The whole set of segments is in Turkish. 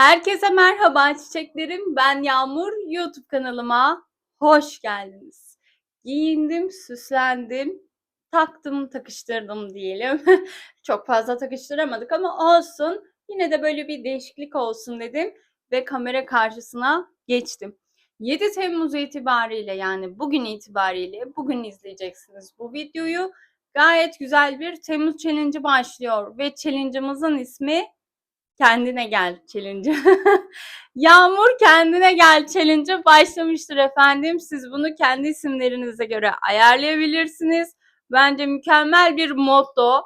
Herkese merhaba çiçeklerim. Ben Yağmur. YouTube kanalıma hoş geldiniz. Giyindim, süslendim, taktım, takıştırdım diyelim. Çok fazla takıştıramadık ama olsun. Yine de böyle bir değişiklik olsun dedim ve kamera karşısına geçtim. 7 Temmuz itibariyle yani bugün itibariyle bugün izleyeceksiniz bu videoyu. Gayet güzel bir Temmuz Challenge başlıyor ve challenge'ımızın ismi Kendine Gel Challenge. Yağmur Kendine Gel Challenge başlamıştır efendim. Siz bunu kendi isimlerinize göre ayarlayabilirsiniz. Bence mükemmel bir motto.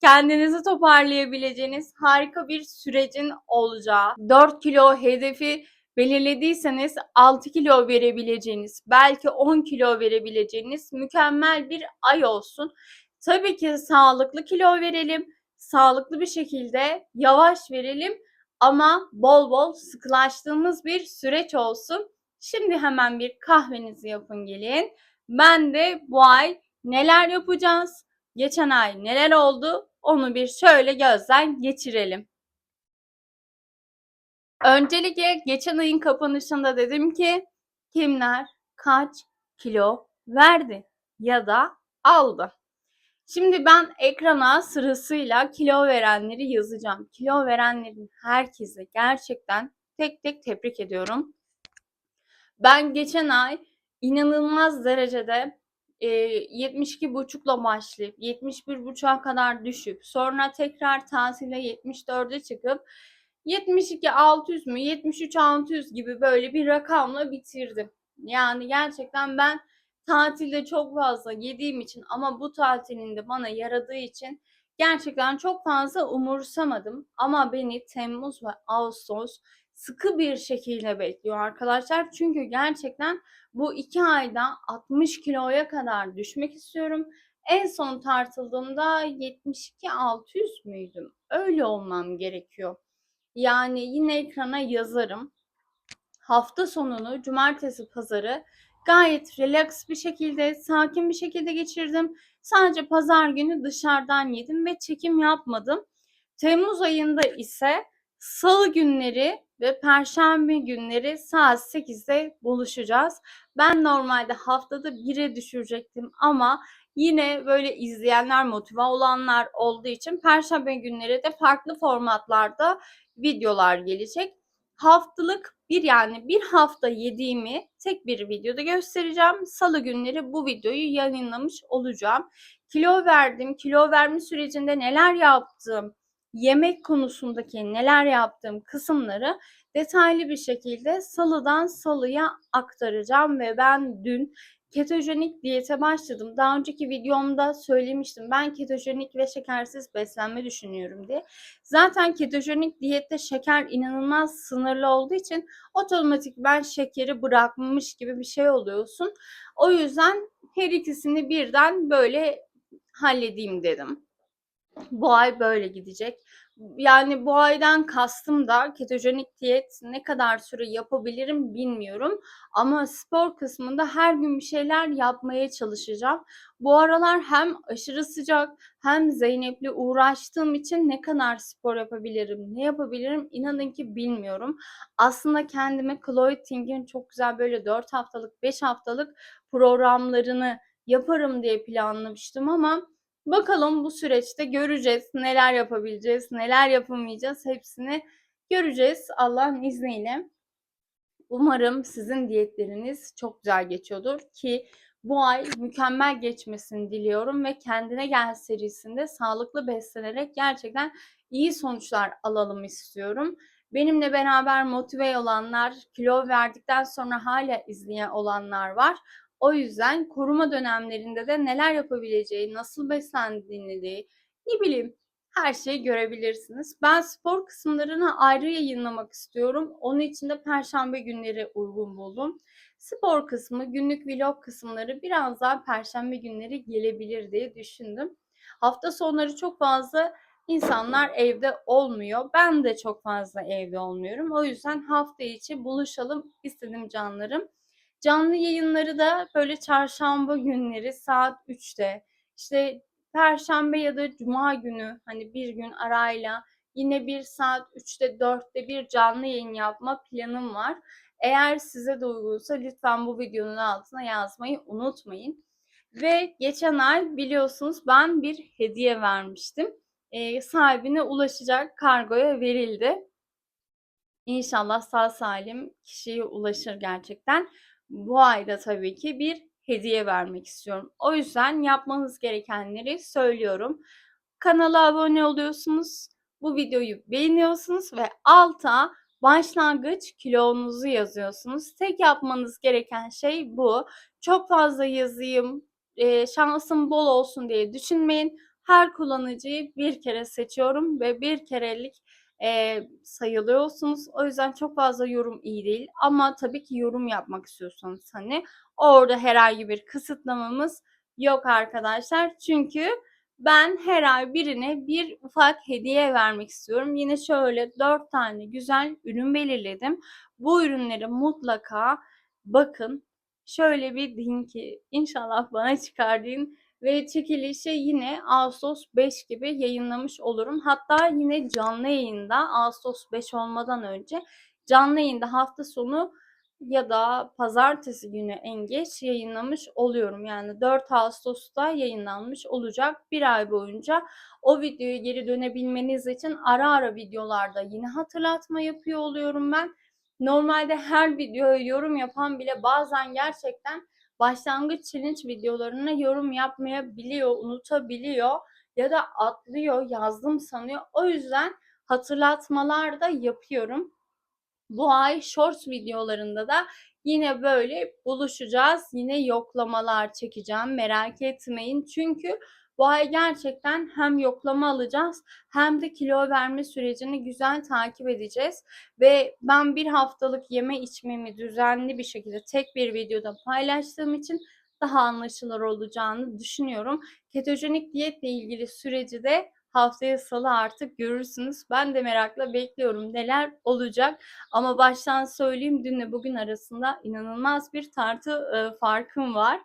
Kendinizi toparlayabileceğiniz harika bir sürecin olacağı. 4 kilo hedefi belirlediyseniz 6 kilo verebileceğiniz, belki 10 kilo verebileceğiniz mükemmel bir ay olsun. Tabii ki sağlıklı kilo verelim sağlıklı bir şekilde yavaş verelim ama bol bol sıkılaştığımız bir süreç olsun. Şimdi hemen bir kahvenizi yapın gelin. Ben de bu ay neler yapacağız? Geçen ay neler oldu? Onu bir şöyle gözden geçirelim. Öncelikle geçen ayın kapanışında dedim ki kimler kaç kilo verdi ya da aldı. Şimdi ben ekrana sırasıyla kilo verenleri yazacağım. Kilo verenlerin herkese gerçekten tek tek tebrik ediyorum. Ben geçen ay inanılmaz derecede e, 72,5'la başlayıp 71,5'a kadar düşüp sonra tekrar tatile 74'e çıkıp 72 600 mü 73 600 gibi böyle bir rakamla bitirdim. Yani gerçekten ben tatilde çok fazla yediğim için ama bu tatilin de bana yaradığı için gerçekten çok fazla umursamadım. Ama beni Temmuz ve Ağustos sıkı bir şekilde bekliyor arkadaşlar. Çünkü gerçekten bu iki ayda 60 kiloya kadar düşmek istiyorum. En son tartıldığımda 72 600 müydüm? Öyle olmam gerekiyor. Yani yine ekrana yazarım. Hafta sonunu cumartesi pazarı gayet relax bir şekilde, sakin bir şekilde geçirdim. Sadece pazar günü dışarıdan yedim ve çekim yapmadım. Temmuz ayında ise salı günleri ve perşembe günleri saat 8'de buluşacağız. Ben normalde haftada 1'e düşürecektim ama yine böyle izleyenler motive olanlar olduğu için perşembe günleri de farklı formatlarda videolar gelecek haftalık bir yani bir hafta yediğimi tek bir videoda göstereceğim. Salı günleri bu videoyu yayınlamış olacağım. Kilo verdim, kilo verme sürecinde neler yaptım, yemek konusundaki neler yaptığım kısımları detaylı bir şekilde salıdan salıya aktaracağım ve ben dün ketojenik diyete başladım. Daha önceki videomda söylemiştim. Ben ketojenik ve şekersiz beslenme düşünüyorum diye. Zaten ketojenik diyette şeker inanılmaz sınırlı olduğu için otomatik ben şekeri bırakmış gibi bir şey oluyorsun. O yüzden her ikisini birden böyle halledeyim dedim. Bu ay böyle gidecek yani bu aydan kastım da ketojenik diyet ne kadar süre yapabilirim bilmiyorum. Ama spor kısmında her gün bir şeyler yapmaya çalışacağım. Bu aralar hem aşırı sıcak hem Zeynep'le uğraştığım için ne kadar spor yapabilirim, ne yapabilirim inanın ki bilmiyorum. Aslında kendime Chloe Ting'in çok güzel böyle 4 haftalık, 5 haftalık programlarını yaparım diye planlamıştım ama Bakalım bu süreçte göreceğiz neler yapabileceğiz, neler yapamayacağız hepsini göreceğiz Allah'ın izniyle. Umarım sizin diyetleriniz çok güzel geçiyordur ki bu ay mükemmel geçmesini diliyorum ve kendine gel serisinde sağlıklı beslenerek gerçekten iyi sonuçlar alalım istiyorum. Benimle beraber motive olanlar, kilo verdikten sonra hala izleyen olanlar var. O yüzden koruma dönemlerinde de neler yapabileceği, nasıl beslendiğini ne bileyim her şeyi görebilirsiniz. Ben spor kısımlarını ayrı yayınlamak istiyorum. Onun için de perşembe günleri uygun buldum. Spor kısmı, günlük vlog kısımları biraz daha perşembe günleri gelebilir diye düşündüm. Hafta sonları çok fazla insanlar evde olmuyor. Ben de çok fazla evde olmuyorum. O yüzden hafta içi buluşalım istedim canlarım. Canlı yayınları da böyle çarşamba günleri saat 3'te işte perşembe ya da cuma günü hani bir gün arayla yine 1 saat 3'te 4'te bir canlı yayın yapma planım var. Eğer size de uygunsa lütfen bu videonun altına yazmayı unutmayın. Ve geçen ay biliyorsunuz ben bir hediye vermiştim. Ee, sahibine ulaşacak kargoya verildi. İnşallah sağ salim kişiye ulaşır gerçekten. Bu ayda tabii ki bir hediye vermek istiyorum. O yüzden yapmanız gerekenleri söylüyorum. Kanala abone oluyorsunuz. Bu videoyu beğeniyorsunuz ve alta başlangıç kilonuzu yazıyorsunuz. Tek yapmanız gereken şey bu. Çok fazla yazayım, e, şansım bol olsun diye düşünmeyin. Her kullanıcıyı bir kere seçiyorum ve bir kerelik e, sayılıyorsunuz. O yüzden çok fazla yorum iyi değil. Ama tabii ki yorum yapmak istiyorsanız hani orada herhangi bir kısıtlamamız yok arkadaşlar. Çünkü ben her ay birine bir ufak hediye vermek istiyorum. Yine şöyle dört tane güzel ürün belirledim. Bu ürünleri mutlaka bakın. Şöyle bir deyin ki inşallah bana çıkardığın ve çekilişi yine Ağustos 5 gibi yayınlamış olurum. Hatta yine canlı yayında Ağustos 5 olmadan önce canlı yayında hafta sonu ya da pazartesi günü en geç yayınlamış oluyorum. Yani 4 Ağustos'ta yayınlanmış olacak. Bir ay boyunca o videoyu geri dönebilmeniz için ara ara videolarda yine hatırlatma yapıyor oluyorum ben. Normalde her videoya yorum yapan bile bazen gerçekten başlangıç challenge videolarına yorum yapmayabiliyor, unutabiliyor ya da atlıyor, yazdım sanıyor. O yüzden hatırlatmalar da yapıyorum. Bu ay shorts videolarında da yine böyle buluşacağız. Yine yoklamalar çekeceğim. Merak etmeyin. Çünkü bu ay gerçekten hem yoklama alacağız hem de kilo verme sürecini güzel takip edeceğiz. Ve ben bir haftalık yeme içmemi düzenli bir şekilde tek bir videoda paylaştığım için daha anlaşılır olacağını düşünüyorum. Ketojenik diyetle ilgili süreci de haftaya salı artık görürsünüz. Ben de merakla bekliyorum neler olacak. Ama baştan söyleyeyim dünle bugün arasında inanılmaz bir tartı e, farkım var.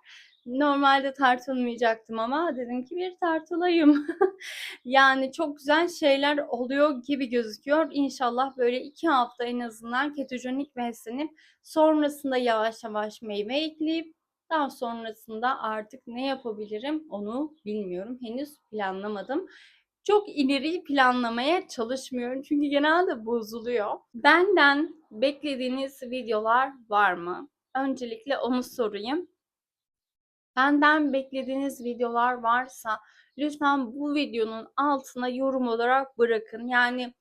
Normalde tartılmayacaktım ama dedim ki bir tartılayım. yani çok güzel şeyler oluyor gibi gözüküyor. İnşallah böyle iki hafta en azından ketojenik beslenip sonrasında yavaş yavaş meyve ekleyip daha sonrasında artık ne yapabilirim onu bilmiyorum. Henüz planlamadım. Çok ileri planlamaya çalışmıyorum çünkü genelde bozuluyor. Benden beklediğiniz videolar var mı? Öncelikle onu sorayım. Benden beklediğiniz videolar varsa lütfen bu videonun altına yorum olarak bırakın. Yani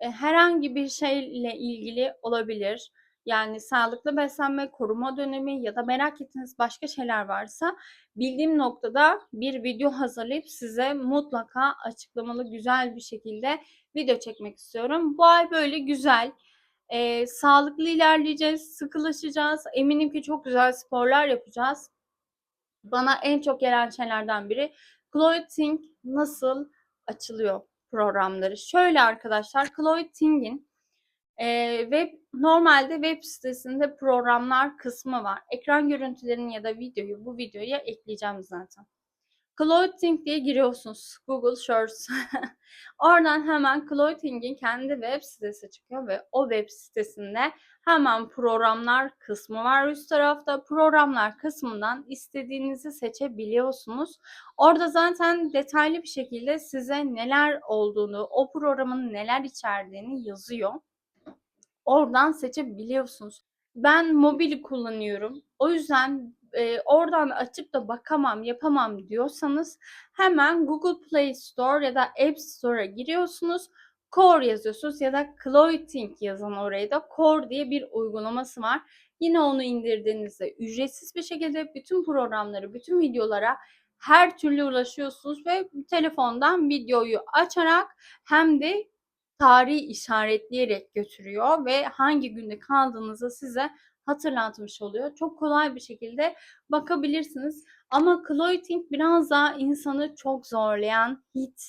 e, herhangi bir şeyle ilgili olabilir. Yani sağlıklı beslenme, koruma dönemi ya da merak ettiğiniz başka şeyler varsa bildiğim noktada bir video hazırlayıp size mutlaka açıklamalı güzel bir şekilde video çekmek istiyorum. Bu ay böyle güzel, e, sağlıklı ilerleyeceğiz, sıkılaşacağız. Eminim ki çok güzel sporlar yapacağız. Bana en çok gelen şeylerden biri Chloe nasıl açılıyor programları. Şöyle arkadaşlar Chloe Ting'in e, web normalde web sitesinde programlar kısmı var. Ekran görüntülerini ya da videoyu bu videoya ekleyeceğim zaten. Clothing diye giriyorsunuz Google Shorts. Oradan hemen Clothing'in kendi web sitesi çıkıyor ve o web sitesinde hemen programlar kısmı var üst tarafta. Programlar kısmından istediğinizi seçebiliyorsunuz. Orada zaten detaylı bir şekilde size neler olduğunu, o programın neler içerdiğini yazıyor. Oradan seçebiliyorsunuz. Ben mobili kullanıyorum. O yüzden e, oradan açıp da bakamam, yapamam diyorsanız hemen Google Play Store ya da App Store'a giriyorsunuz. Core yazıyorsunuz ya da Clothing yazan oraya da Core diye bir uygulaması var. Yine onu indirdiğinizde ücretsiz bir şekilde bütün programları, bütün videolara her türlü ulaşıyorsunuz ve telefondan videoyu açarak hem de tarihi işaretleyerek götürüyor ve hangi günde kaldığınızı size hatırlatmış oluyor. Çok kolay bir şekilde bakabilirsiniz. Ama clothing biraz daha insanı çok zorlayan hit,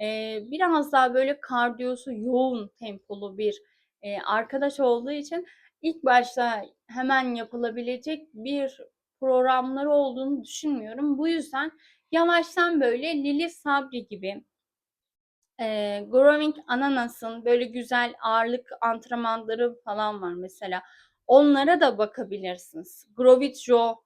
e, biraz daha böyle kardiyosu yoğun tempolu bir e, arkadaş olduğu için ilk başta hemen yapılabilecek bir programları olduğunu düşünmüyorum. Bu yüzden yavaştan böyle Lili Sabri gibi Eee, Growing Ananas'ın böyle güzel ağırlık antrenmanları falan var mesela. Onlara da bakabilirsiniz. Grow It Joe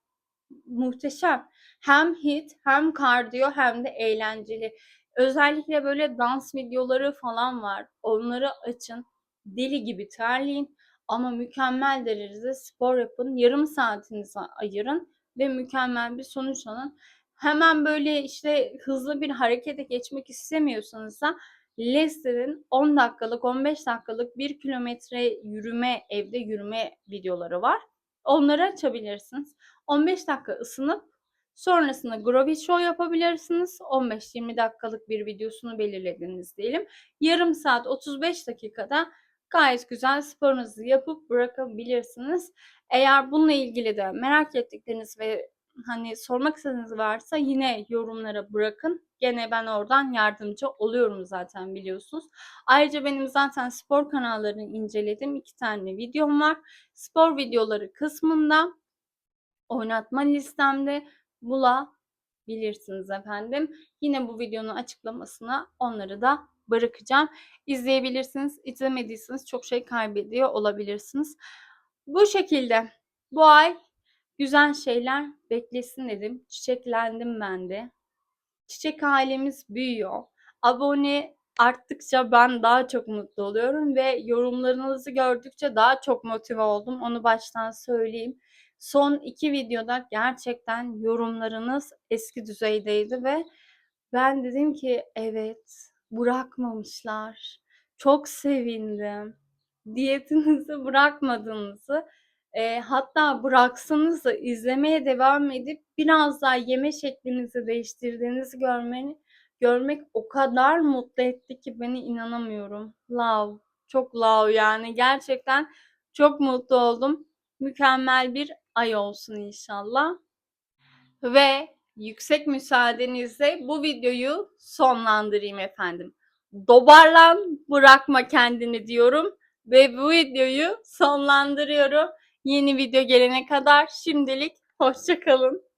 muhteşem. Hem hit hem kardiyo hem de eğlenceli. Özellikle böyle dans videoları falan var. Onları açın. Deli gibi terleyin ama mükemmel derecede spor yapın. Yarım saatinizi ayırın ve mükemmel bir sonuç alın. Hemen böyle işte hızlı bir harekete geçmek istemiyorsanız da Leslie'nin 10 dakikalık 15 dakikalık 1 kilometre yürüme evde yürüme videoları var. Onları açabilirsiniz. 15 dakika ısınıp sonrasında Groovy Show yapabilirsiniz. 15-20 dakikalık bir videosunu belirlediniz diyelim. Yarım saat 35 dakikada gayet güzel sporunuzu yapıp bırakabilirsiniz. Eğer bununla ilgili de merak ettikleriniz ve hani sormak istediğiniz varsa yine yorumlara bırakın. Gene ben oradan yardımcı oluyorum zaten biliyorsunuz. Ayrıca benim zaten spor kanallarını inceledim. iki tane videom var. Spor videoları kısmında oynatma listemde bulabilirsiniz efendim. Yine bu videonun açıklamasına onları da bırakacağım. İzleyebilirsiniz. İzlemediyseniz çok şey kaybediyor olabilirsiniz. Bu şekilde bu ay güzel şeyler beklesin dedim. Çiçeklendim ben de. Çiçek ailemiz büyüyor. Abone arttıkça ben daha çok mutlu oluyorum ve yorumlarınızı gördükçe daha çok motive oldum. Onu baştan söyleyeyim. Son iki videoda gerçekten yorumlarınız eski düzeydeydi ve ben dedim ki evet bırakmamışlar. Çok sevindim. Diyetinizi bırakmadığınızı e, hatta bıraksanız da izlemeye devam edip biraz daha yeme şeklinizi değiştirdiğinizi görmeni görmek o kadar mutlu etti ki beni inanamıyorum. Love. Çok love yani. Gerçekten çok mutlu oldum. Mükemmel bir ay olsun inşallah. Ve yüksek müsaadenizle bu videoyu sonlandırayım efendim. Dobarlan bırakma kendini diyorum ve bu videoyu sonlandırıyorum. Yeni video gelene kadar şimdilik hoşçakalın.